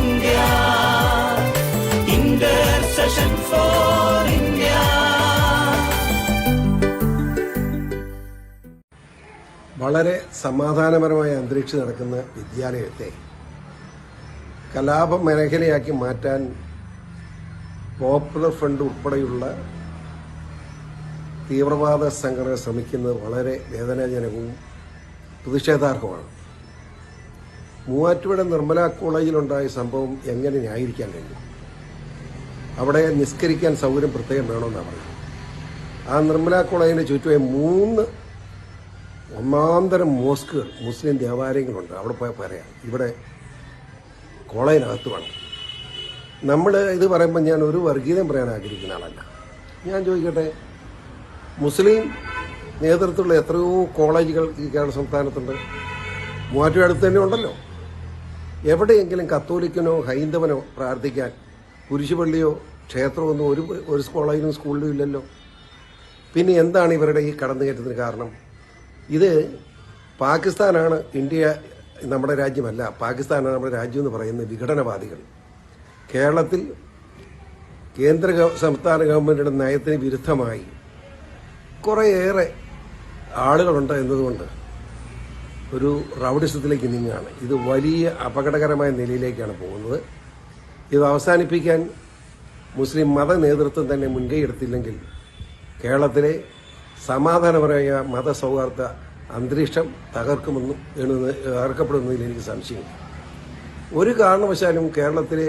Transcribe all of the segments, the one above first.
India. Intercession for India വളരെ സമാധാനപരമായ അന്തരീക്ഷം നടക്കുന്ന വിദ്യാലയത്തെ കലാപ മേഖലയാക്കി മാറ്റാൻ പോപ്പുലർ ഫ്രണ്ട് ഉൾപ്പെടെയുള്ള തീവ്രവാദ സംഘടന ശ്രമിക്കുന്നത് വളരെ വേദനാജനകവും പ്രതിഷേധാർഹമാണ് മൂവാറ്റുപുഴ നിർമ്മല കോളേജിലുണ്ടായ സംഭവം എങ്ങനെ ന്യായീകരിക്കാൻ കഴിയും? അവിടെ നിസ്കരിക്കാൻ സൗകര്യം പ്രത്യേകം വേണമെന്നാണ് പറയുന്നത്. ആ നിർമ്മല കോളേജിന്റെ ചുറ്റുമായി മൂന്ന് ഒന്നാന്തരം മോസ്കുകൾ മുസ്ലിം ദേവാലയങ്ങളുണ്ട്. അവിടെ പോയാൽ പറയാം ഇവിടെ കോളേജിനകത്ത് വേണം നമ്മൾ ഇത് പറയുമ്പോൾ ഞാൻ ഒരു വർഗീയതയും പറയാൻ ആഗ്രഹിക്കുന്ന ആളല്ല. ഞാൻ ചോദിക്കട്ടെ മുസ്ലിം നേതൃത്വമുള്ള എത്രയോ കോളേജുകൾ ഈ കേരള സംസ്ഥാനത്തുണ്ട്. മൂവാറ്റുപുഴ അടുത്ത് തന്നെ ഉണ്ടല്ലോ. എവിടെയെങ്കിലും കത്തോലിക്കനോ ഹൈന്ദവനോ പ്രാർത്ഥിക്കാൻ കുരിശുപള്ളിയോ ക്ഷേത്രമൊന്നും ഒരു ഒരു കോളേജിലും സ്കൂളിലും ഇല്ലല്ലോ. പിന്നെ എന്താണ് ഇവരുടെ ഈ കടന്നുകയറ്റത്തിന് കാരണം? ഇത് പാകിസ്ഥാനാണ് ഇന്ത്യ നമ്മുടെ രാജ്യമല്ല പാകിസ്ഥാനാണ് നമ്മുടെ രാജ്യം എന്ന് പറയുന്ന വിഘടനവാദികൾ. കേരളത്തിൽ കേന്ദ്ര സംസ്ഥാന ഗവൺമെന്റിന്റെ നയത്തിന് വിരുദ്ധമായി കുറേയേറെ ആളുകളുണ്ട് എന്നതുകൊണ്ട് ഒരു റൗഡിസത്തിലേക്ക് നീങ്ങുകയാണ്. ഇത് വലിയ അപകടകരമായ നിലയിലേക്കാണ് പോകുന്നത്. ഇത് അവസാനിപ്പിക്കാൻ മുസ്ലിം മത നേതൃത്വം തന്നെ മുൻകൈ എടുത്തില്ലെങ്കിൽ കേരളത്തിലെ സമാധാനപരമായ മതസൗഹാർദ്ദ അന്തരീക്ഷം തകർക്കുമെന്നും തകർക്കപ്പെടുമെന്നതിൽ എനിക്ക് സംശയമില്ല ഒരു കാരണവശാലും കേരളത്തിലെ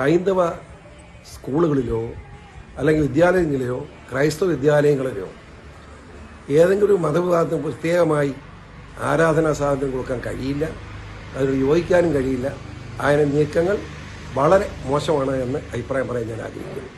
ഹൈന്ദവ സ്കൂളുകളിലോ അല്ലെങ്കിൽ വിദ്യാലയങ്ങളിലോ ക്രൈസ്തവ വിദ്യാലയങ്ങളിലോ ഏതെങ്കിലും ഒരു മതവിഭാഗത്തിന് പ്രത്യേകമായി ആരാധനാ സ്വാതന്ത്ര്യം കൊടുക്കാൻ കഴിയില്ല. അതിന് യോജിക്കാനും കഴിയില്ല. അതിന് നീക്കങ്ങൾ വളരെ മോശമാണ് എന്ന് അഭിപ്രായം പറയാൻ ഞാൻ ആഗ്രഹിക്കുന്നു.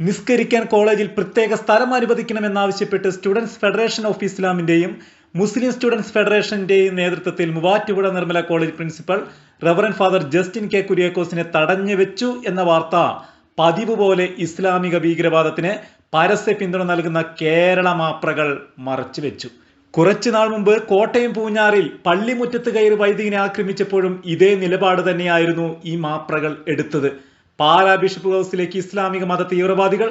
നിസ്കരിക്കാൻ കോളേജിൽ പ്രത്യേക സ്ഥലം അനുവദിക്കണമെന്നാവശ്യപ്പെട്ട് സ്റ്റുഡൻസ് ഫെഡറേഷൻ ഓഫ് ഇസ്ലാമിന്റെയും മുസ്ലിം സ്റ്റുഡൻസ് ഫെഡറേഷന്റെയും നേതൃത്വത്തിൽ Muvattupuzha Nirmala college principal reverend father Justin K കുര്യാക്കോസിനെ തടഞ്ഞു വെച്ചു എന്ന വാർത്ത പതിവ് പോലെ ഇസ്ലാമിക ഭീകരവാദത്തിന് പരസ്യ പിന്തുണ നൽകുന്ന കേരള മാപ്രകൾ മറച്ചുവെച്ചു കുറച്ചുനാൾ മുമ്പ് കോട്ടയം പൂഞ്ഞാറിൽ പള്ളിമുറ്റത്ത് കയറി വൈദികനെ ആക്രമിച്ചപ്പോഴും ഇതേ നിലപാട് തന്നെയായിരുന്നു ഈ മാപ്രകൾ എടുത്തത്. പാലാ ബിഷപ്പ് ഹൗസിലേക്ക് ഇസ്ലാമിക മത തീവ്രവാദികൾ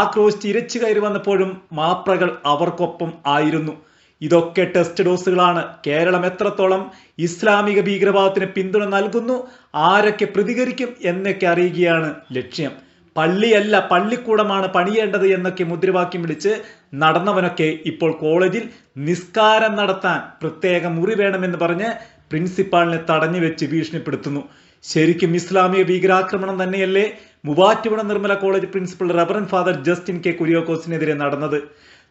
ആക്രോശിച്ച് ഇരച്ചു കയറി വന്നപ്പോഴും മാപ്രകൾ അവർക്കൊപ്പം ആയിരുന്നു. ഇതൊക്കെ ടെസ്റ്റ് ഡോസുകളാണ്. കേരളം എത്രത്തോളം ഇസ്ലാമിക ഭീകരവാദത്തിന് പിന്തുണ നൽകുന്നു ആരൊക്കെ പ്രതികരിക്കും എന്നൊക്കെ അറിയുകയാണ് ലക്ഷ്യം. പള്ളിയല്ല പള്ളിക്കൂടമാണ് പണിയേണ്ടത് എന്നൊക്കെ മുദ്രാവാക്യം വിളിച്ച് നടന്നവനൊക്കെ ഇപ്പോൾ കോളേജിൽ നിസ്കാരം നടത്താൻ പ്രത്യേക മുറി വേണമെന്ന് പറഞ്ഞ് പ്രിൻസിപ്പാളിനെ തടഞ്ഞു വെച്ച് ഭീഷണിപ്പെടുത്തുന്നു. ശരിക്കും ഇസ്ലാമിക ഭീകരാക്രമണം തന്നെയല്ലേ മൂവാറ്റുപുഴ നിർമ്മല കോളേജ് പ്രിൻസിപ്പൽ റബറൻ ഫാദർ ജസ്റ്റിൻ കെ കുര്യോക്കോസിനെതിരെ നടന്നത്?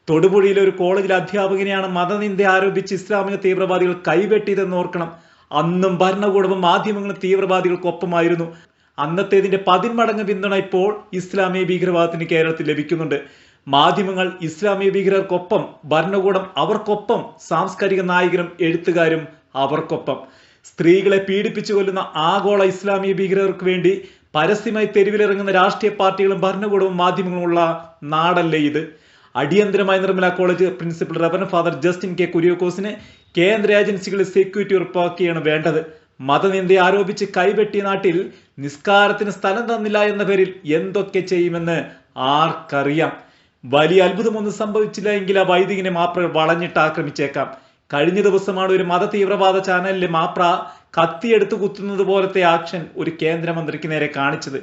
തൊടുപുഴയിലെ ഒരു കോളേജിലെ അധ്യാപകനെയാണ് മതനിന്ദ ആരോപിച്ച് ഇസ്ലാമിക തീവ്രവാദികൾ കൈവെട്ടിയതെന്ന് ഓർക്കണം. അന്നും ഭരണകൂടവും മാധ്യമങ്ങളും തീവ്രവാദികൾക്കൊപ്പമായിരുന്നു. അന്നത്തേതിന്റെ പതിന്മടങ്ങ് പിന്തുണ ഇപ്പോൾ ഇസ്ലാമിക ഭീകരവാദത്തിന് കേരളത്തിൽ ലഭിക്കുന്നുണ്ട്. മാധ്യമങ്ങൾ ഇസ്ലാമിക ഭീകരർക്കൊപ്പം ഭരണകൂടം അവർക്കൊപ്പം സാംസ്കാരിക നായകരും എഴുത്തുകാരും അവർക്കൊപ്പം. സ്ത്രീകളെ പീഡിപ്പിച്ചു കൊല്ലുന്ന ആഗോള ഇസ്ലാമിക ഭീകരർക്ക് വേണ്ടി പരസ്യമായി തെരുവിലിറങ്ങുന്ന രാഷ്ട്രീയ പാർട്ടികളും ഭരണകൂടവും മാധ്യമങ്ങളുമുള്ള നാടല്ലേ ഇത്? അടിയന്തരമായി Nirmala college principal reverend father Justin K കുര്യോക്കോസിന് കേന്ദ്ര ഏജൻസികളിൽ സെക്യൂരിറ്റി ഉറപ്പാക്കുകയാണ് വേണ്ടത്. മതനിന്ദ ആരോപിച്ച് കൈവെട്ടിയ നാട്ടിൽ നിസ്കാരത്തിന് സ്ഥലം തന്നില്ല എന്ന പേരിൽ എന്തൊക്കെ ചെയ്യുമെന്ന് ആർക്കറിയാം. വലിയ അത്ഭുതമൊന്നും സംഭവിച്ചില്ല എങ്കിൽ ആ വൈദികനെ മാപ്ര വളഞ്ഞിട്ട് ആക്രമിച്ചേക്കാം കഴിഞ്ഞ ദിവസമാണ് ഒരു മത തീവ്രവാദ ചാനലിലെ മാപ്ര കത്തിയെടുത്ത് കുത്തുന്നത് പോലത്തെ ആക്ഷൻ ഒരു കേന്ദ്രമന്ത്രിക്ക് നേരെ കാണിച്ചത്.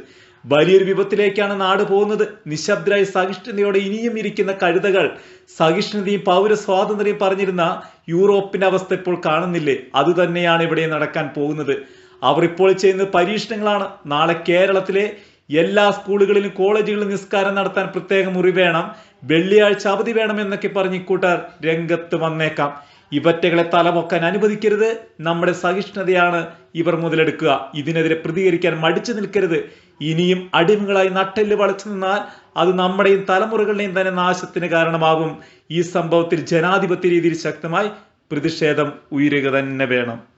വലിയൊരു വിപത്തിലേക്കാണ് നാട് പോകുന്നത്. നിശബ്ദരായി സഹിഷ്ണുതയോടെ ഇനിയും ഇരിക്കുന്ന കഴുതകൾ. സഹിഷ്ണുതയും പൗര സ്വാതന്ത്ര്യം പറഞ്ഞിരുന്ന യൂറോപ്പിന്റെ അവസ്ഥ ഇപ്പോൾ കാണുന്നില്ലേ? അതുതന്നെയാണ് ഇവിടെ നടക്കാൻ പോകുന്നത്. അവർ ഇപ്പോൾ ചെയ്യുന്ന പരീക്ഷണങ്ങളാണ്. നാളെ കേരളത്തിലെ എല്ലാ സ്കൂളുകളിലും കോളേജുകളിലും നിസ്കാരം നടത്താൻ പ്രത്യേക മുറി വേണം. വെള്ളിയാഴ്ച അവധി വേണം എന്നൊക്കെ പറഞ്ഞ് ഇക്കൂട്ടർ രംഗത്ത് വന്നേക്കാം. ഇവറ്റകളെ തലമൊക്കാൻ അനുവദിക്കരുത്. നമ്മുടെ സഹിഷ്ണുതയാണ് ഇവർ മുതലെടുക്കുക. ഇതിനെതിരെ പ്രതികരിക്കാൻ മടിച്ചു നിൽക്കരുത്. ഇനിയും അടിമകളായി നട്ടെല്ല് വളച്ചു നിന്നാൽ അത് നമ്മുടെയും തലമുറകളുടെയും തന്നെ നാശത്തിന് കാരണമാകും. ഈ സംഭവത്തിൽ ജനാധിപത്യ രീതിയിൽ ശക്തമായി പ്രതിഷേധം ഉയരുക തന്നെ വേണം.